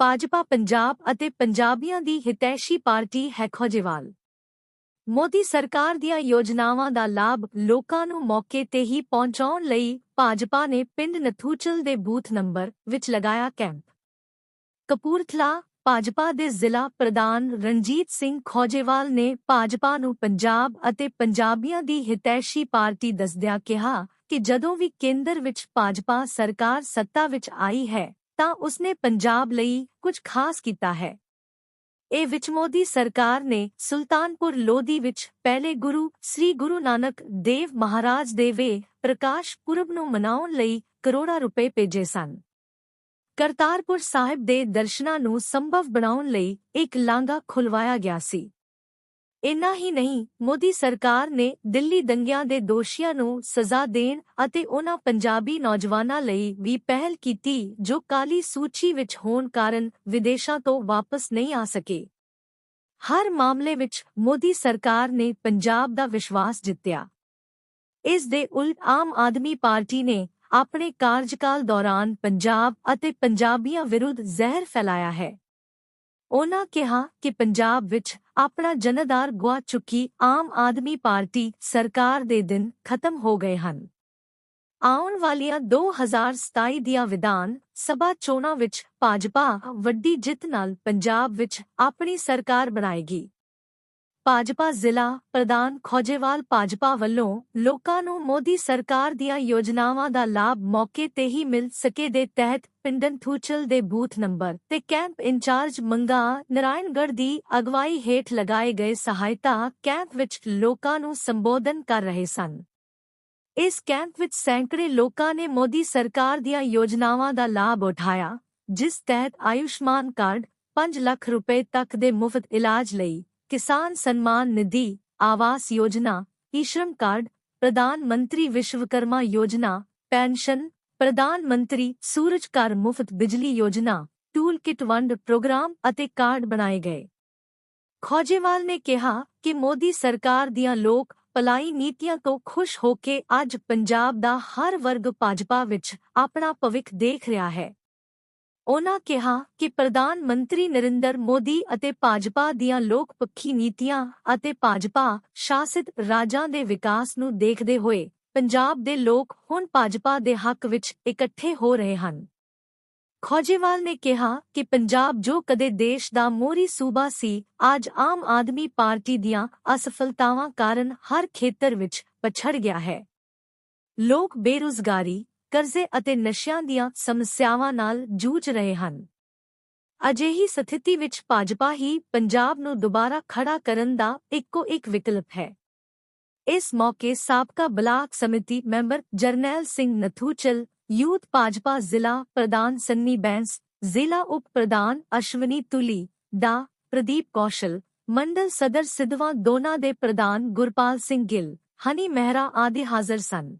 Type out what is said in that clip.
ਭਾਜਪਾ ਪੰਜਾਬ ਅਤੇ ਪੰਜਾਬੀਆਂ ਦੀ ਹਿਤੈਸ਼ੀ ਪਾਰਟੀ ਹੈ ਖੋਜੇਵਾਲ। ਮੋਦੀ ਸਰਕਾਰ ਦੀਆਂ ਯੋਜਨਾਵਾਂ ਦਾ ਲਾਭ ਲੋਕਾਂ ਨੂੰ ਮੌਕੇ ਤੇ ਹੀ ਪਹੁੰਚਾਉਣ ਲਈ ਭਾਜਪਾ ਨੇ ਪਿੰਡ ਨਥੂਚਲ ਦੇ ਬੂਥ ਨੰਬਰ ਵਿੱਚ ਲਗਾਇਆ ਕੈਂਪ। ਕਪੂਰਥਲਾ ਭਾਜਪਾ ਦੇ ਜ਼ਿਲ੍ਹਾ ਪ੍ਰਧਾਨ ਰਣਜੀਤ ਸਿੰਘ ਖੋਜੇਵਾਲ ਨੇ ਭਾਜਪਾ ਨੂੰ ਪੰਜਾਬ ਅਤੇ ਪੰਜਾਬੀਆਂ ਦੀ ਹਿਤੈਸ਼ੀ ਪਾਰਟੀ ਦੱਸਦਿਆਂ ਕਿਹਾ ਕਿ ਜਦੋਂ ਵੀ ਕੇਂਦਰ ਵਿੱਚ ਭਾਜਪਾ ਸਰਕਾਰ ਸੱਤਾ ਵਿੱਚ ਆਈ ਹੈ ਤਾਂ ਉਸਨੇ ਪੰਜਾਬ ਲਈ ਕੁਝ ਖਾਸ ਕੀਤਾ ਹੈ। ਇਹ ਵਿੱਚ ਮੋਦੀ ਸਰਕਾਰ ਨੇ ਸੁਲਤਾਨਪੁਰ ਲੋਧੀ ਵਿੱਚ ਪਹਿਲੇ ਗੁਰੂ ਸ੍ਰੀ ਗੁਰੂ ਨਾਨਕ ਦੇਵ ਮਹਾਰਾਜ ਦੇ ਵੇ ਪ੍ਰਕਾਸ਼ ਪੁਰਬ ਨੂੰ ਮਨਾਉਣ ਲਈ ਕਰੋੜਾਂ ਰੁਪਏ ਭੇਜੇ ਸਨ। ਕਰਤਾਰਪੁਰ ਸਾਹਿਬ ਦੇ ਦਰਸ਼ਨਾਂ ਨੂੰ ਸੰਭਵ ਬਣਾਉਣ ਲਈ ਇੱਕ ਲਾਂਘਾ ਖੁਲਵਾਇਆ ਗਿਆ ਸੀ। ਇੰਨਾ ਹੀ ਨਹੀਂ, ਮੋਦੀ ਸਰਕਾਰ ਨੇ ਦਿੱਲੀ ਦੰਗਿਆਂ ਦੇ ਦੋਸ਼ੀਆਂ ਨੂੰ ਸਜ਼ਾ ਦੇਣ ਅਤੇ ਉਹਨਾਂ ਪੰਜਾਬੀ ਨੌਜਵਾਨਾਂ ਲਈ ਵੀ ਪਹਿਲ ਕੀਤੀ ਜੋ ਕਾਲੀ ਸੂਚੀ ਵਿੱਚ ਹੋਣ ਕਾਰਨ ਵਿਦੇਸ਼ਾਂ ਤੋਂ ਵਾਪਸ ਨਹੀਂ ਆ ਸਕੇ। ਹਰ ਮਾਮਲੇ ਵਿੱਚ ਮੋਦੀ ਸਰਕਾਰ ਨੇ ਪੰਜਾਬ ਦਾ ਵਿਸ਼ਵਾਸ ਜਿੱਤਿਆ। ਇਸ ਦੇ ਉਲਟ ਆਮ ਆਦਮੀ ਪਾਰਟੀ ਨੇ ਆਪਣੇ ਕਾਰਜਕਾਲ ਦੌਰਾਨ ਪੰਜਾਬ ਅਤੇ ਪੰਜਾਬੀਆਂ ਵਿਰੁੱਧ ਜ਼ਹਿਰ ਫੈਲਾਇਆ ਹੈ। ਉਨ੍ਹਾਂ ਕਿਹਾ ਕਿ ਪੰਜਾਬ ਵਿੱਚ ਆਪਣਾ ਜਨਦਾਰ ਗੁਆ ਚੁੱਕੀ ਆਮ ਆਦਮੀ ਪਾਰਟੀ ਸਰਕਾਰ ਦੇ ਦਿਨ ਖਤਮ ਹੋ ਗਏ ਹਨ। ਆਉਣ ਵਾਲੀਆਂ 2027 ਦੀਆਂ ਵਿਧਾਨ ਸਭਾ ਚੋਣਾਂ ਵਿੱਚ ਭਾਜਪਾ ਵੱਡੀ ਜਿੱਤ ਨਾਲ ਪੰਜਾਬ ਵਿੱਚ ਆਪਣੀ ਸਰਕਾਰ ਬਣਾਏਗੀ। ਭਾਜਪਾ ਜ਼ਿਲ੍ਹਾ ਪ੍ਰਧਾਨ ਖੋਜੇਵਾਲ ਭਾਜਪਾ ਵੱਲੋਂ ਲੋਕਾਂ ਨੂੰ ਮੋਦੀ ਸਰਕਾਰ ਦੀਆਂ ਯੋਜਨਾਵਾਂ ਦਾ ਲਾਭ ਮੌਕੇ ਤੇ ਹੀ ਮਿਲ ਸਕੇ ਦੇ ਤਹਿਤ ਪਿੰਡਨ ਥੂਚਲ ਦੇ ਬੂਥ ਨੰਬਰ ਤੇ ਕੈਂਪ ਇੰਚਾਰਜ ਮੰਗਾ ਨਰਾਇਣਗੜ੍ਹ ਦੀ ਅਗਵਾਈ ਹੇਠ ਲਗਾਏ ਗਏ ਸਹਾਇਤਾ ਕੈਂਪ ਵਿੱਚ ਲੋਕਾਂ ਨੂੰ ਸੰਬੋਧਨ ਕਰ ਰਹੇ ਸਨ। ਇਸ ਕੈਂਪ ਵਿੱਚ ਸੈਂਕੜੇ ਲੋਕਾਂ ਨੇ ਮੋਦੀ ਸਰਕਾਰ ਦੀਆਂ ਯੋਜਨਾਵਾਂ ਦਾ ਲਾਭ ਉਠਾਇਆ, ਜਿਸ ਤਹਿਤ ਆਯੁਸ਼ਮਾਨ ਕਾਰਡ 5 ਲੱਖ ਰੁਪਏ ਤੱਕ ਦੇ ਮੁਫਤ ਇਲਾਜ ਲਈ ਕਿਸਾਨ ਸਨਮਾਨ ਨਿਧੀ ਆਵਾਸ ਯੋਜਨਾ, ਈਸ਼ਰਮ ਕਾਰਡ, ਪ੍ਰਧਾਨ ਮੰਤਰੀ ਵਿਸ਼ਵਕਰਮਾ ਯੋਜਨਾ, ਪੈਨਸ਼ਨ, ਪ੍ਰਧਾਨ ਮੰਤਰੀ ਸੂਰਜ ਘਰ ਮੁਫਤ ਬਿਜਲੀ ਯੋਜਨਾ, ਟੂਲ ਕਿਟ ਵੰਡ ਪ੍ਰੋਗਰਾਮ ਅਤੇ ਕਾਰਡ ਬਣਾਏ ਗਏ। ਖੋਜੇਵਾਲ ਨੇ ਕਿਹਾ ਕਿ ਮੋਦੀ ਸਰਕਾਰ ਦੀਆਂ ਲੋਕ ਭਲਾਈ ਨੀਤੀਆਂ ਤੋਂ ਖੁਸ਼ ਹੋ ਕੇ ਅੱਜ ਪੰਜਾਬ ਦਾ ਹਰ ਵਰਗ ਭਾਜਪਾ ਵਿੱਚ ਆਪਣਾ ਭਵਿੱਖ ਦੇਖ ਰਿਹਾ ਹੈ। ਉਨ੍ਹਾਂ ਕਿਹਾ ਕਿ ਪ੍ਰਧਾਨ ਮੰਤਰੀ ਨਰਿੰਦਰ ਮੋਦੀ ਅਤੇ ਭਾਜਪਾ ਦੀਆਂ ਲੋਕਪੱਖੀ ਨੀਤੀਆਂ ਅਤੇ ਭਾਜਪਾ ਸ਼ਾਸਿਤ ਰਾਜਾਂ ਦੇ ਵਿਕਾਸ ਨੂੰ ਦੇਖਦੇ ਹੋਏ ਪੰਜਾਬ ਦੇ ਲੋਕ ਹੁਣ ਭਾਜਪਾ ਦੇ ਹੱਕ ਵਿੱਚ ਇਕੱਠੇ ਹੋ ਰਹੇ ਹਨ। ਖੋਜੇਵਾਲ ਨੇ ਕਿਹਾ ਕਿ ਪੰਜਾਬ ਜੋ ਕਦੇ ਦੇਸ਼ ਦਾ ਮੋਰੀ ਸੂਬਾ ਸੀ, ਅੱਜ ਆਮ ਆਦਮੀ ਪਾਰਟੀ ਦੀਆਂ ਅਸਫਲਤਾਵਾਂ ਕਾਰਨ ਹਰ ਖੇਤਰ ਵਿੱਚ ਪਛੜ ਗਿਆ ਹੈ। ਲੋਕ ਬੇਰੁਜ਼ਗਾਰੀ ਕਰਜ਼ੇ ਅਤੇ ਨਸ਼ਿਆਂ ਦੀਆਂ ਸਮੱਸਿਆਵਾਂ ਨਾਲ ਜੂਝ ਰਹੇ ਹਨ। ਅਜਿਹੀ ਸਥਿਤੀ ਵਿੱਚ ਭਾਜਪਾ ਹੀ ਪੰਜਾਬ ਨੂੰ ਦੁਬਾਰਾ ਖੜਾ ਕਰਨ ਦਾ ਇੱਕੋ ਇੱਕ ਵਿਕਲਪ ਹੈ। ਇਸ ਮੌਕੇ ਸਾਬਕਾ ਬਲਾਕ ਸਮਿਤੀ ਮੈਂਬਰ ਜਰਨੈਲ ਸਿੰਘ ਨਥੂਚਲ, ਯੂਥ ਭਾਜਪਾ ਜ਼ਿਲ੍ਹਾ ਪ੍ਰਧਾਨ ਸੰਨੀ ਬੈਂਸ, ਜ਼ਿਲ੍ਹਾ ਉਪ ਪ੍ਰਧਾਨ ਅਸ਼ਵਨੀ ਤੁਲੀ ਦਾ ਪ੍ਰਦੀਪ ਕੌਸ਼ਲ, ਮੰਡਲ ਸਦਰ ਸਿਧਵਾ ਦੋਨਾ ਦੇ ਪ੍ਰਧਾਨ ਗੁਰਪਾਲ ਸਿੰਘ ਗਿੱਲ, ਹਨੀ ਮਹਿਰਾ ਆਦਿ ਹਾਜ਼ਰ ਸਨ।